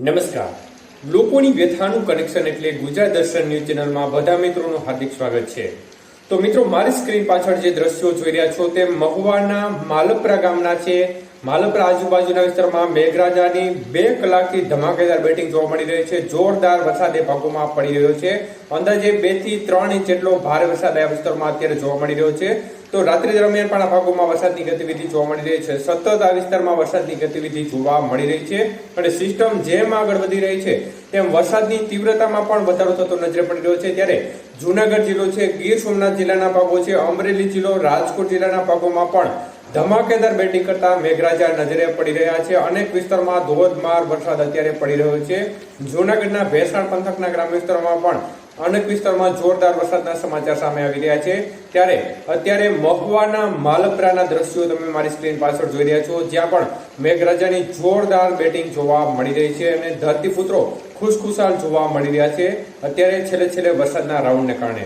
નમસ્કાર. લોકોની વ્યથાનું કનેક્શન એટલે ગુજરાત દર્શન ન્યૂઝ ચેનલમાં બધા મિત્રોનું હાર્દિક સ્વાગત છે. તો મિત્રો, મારી સ્ક્રીન પાછળ જે દ્રશ્યો જોઈ રહ્યા છો તે મહુવાના માલપરા ગામના છે. માલપરા આજુબાજુના વિસ્તારમાં મેઘરાજાની બે કલાકથી ધમાકેદાર બેટિંગ જોવા મળી રહી છે. જોરદાર વરસાદ એ ભાગોમાં પડી રહ્યો છે. અંદાજે બેથી ત્રણ ઇંચ જેટલો ભારે વરસાદ આ વિસ્તારમાં અત્યારે જોવા મળી રહ્યો છે. તો રાત્રિ દરમિયાન પણ આ ભાગોમાં વરસાદની ગતિવિધિ જોવા મળી રહી છે. સતત આ વિસ્તારમાં વરસાદની ગતિવિધિ જોવા મળી રહી છે અને સિસ્ટમ જેમ આગળ વધી રહી છે તેમ વરસાદની તીવ્રતામાં પણ વધારો થતો નજરે પડી રહ્યો છે. ત્યારે જુનાગઢ જિલ્લો છે, ગીર સોમનાથ જિલ્લાના ભાગો છે, અમરેલી જિલ્લો, રાજકોટ જિલ્લાના ભાગોમાં પણ ધમાકેદાર બેટિંગ કરતા મેઘરાજા નજરે પડી રહ્યા છે. અનેક વિસ્તારમાં ધોધમાર વરસાદ અત્યારે પડી રહ્યો છે. જૂનાગઢના ભેસાણ પંથકના ગ્રામ વિસ્તારોમાં પણ અનેક વિસ્તારમાં જોરદાર વરસાદના સમાચાર સામે આવી રહ્યા છે. ત્યારે અત્યારે મહુવાના માલપરાના દ્રશ્યો તમે મારી સ્ક્રીન પાછળ જોઈ રહ્યા છો, જ્યાં પણ મેઘરાજાની જોરદાર બેટિંગ જોવા મળી રહી છે અને ધરતીપુત્રો ખુશખુશાલ જોવા મળી રહ્યા છે. અત્યારે છેલ્લે છેલ્લે વરસાદના રાઉન્ડને કારણે.